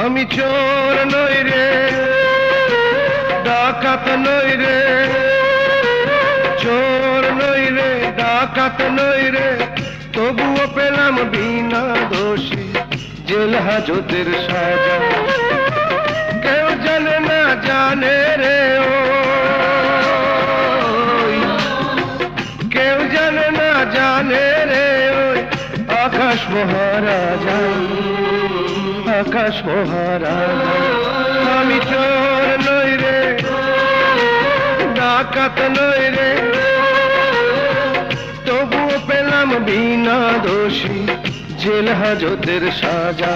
আমি চোর নই রে, ডাকাত নই রে। চোর নই রে, ডাকাত নই রে। তবুও পেলাম বিনা দোষী জেল হাজতের সাজা। কেউ জানে না জানে রে আকাশ মহারাজা আকাশ মহারাজা, আমি চোর নই রে, ডাকাত নই রে। তবুও পেলাম বিনা দোষী জেল হাজতের সাজা।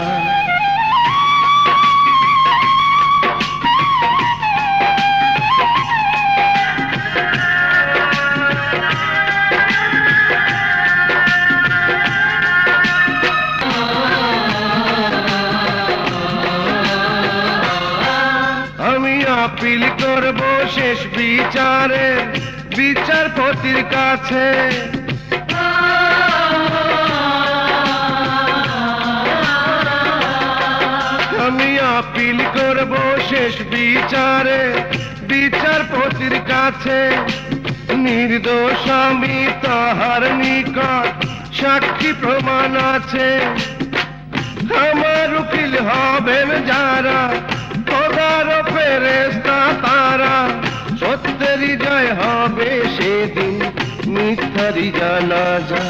আমি আপিল করব শেষ বিচারে, বিচারপতির কাছে। আমি আপিল করব শেষ বিচারে, বিচারপতির কাছে। নির্দোষ আমি তাহার নিকট সাক্ষী প্রমাণ আছে। আমার উকিল হবেন যারা জয় হবে সেদিন মিথ্যারি জানা যা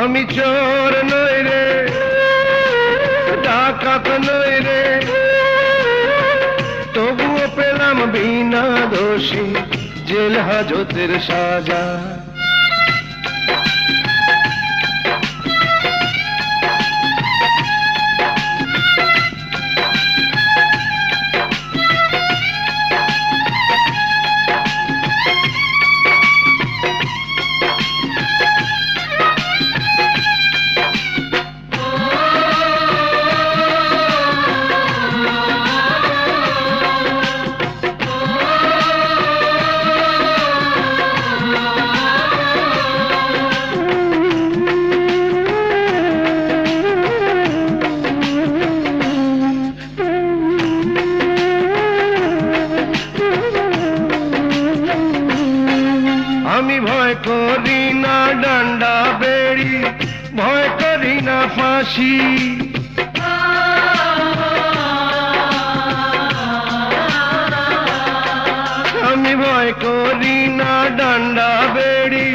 আমি চোর নই রে, ডাকাত নই রে। তবুও পেলাম বিনা দোষী জেল হাজতের সাজা। করি না ডান্ডা বেড়ি, ভয় করি না ফাঁসি। আমি ভয় করি না ডান্ডা বেড়ি,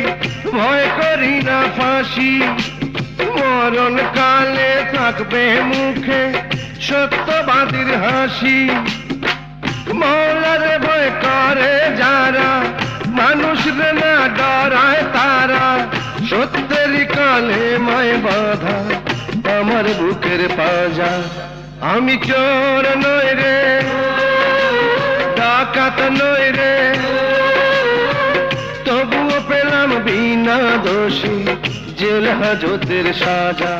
ভয় করি না ফাঁসি। মরণ কালে থাকবে মুখে সত্যবাদীর হাসি। রে না ডরায় তারা সত্যেরই কালে মায় বাধা আমার বুকের পাজা আমি চোর নই রে ডাকাত নই রে তবুও পেলাম বিনা দোষী জেল হাজতের সাজা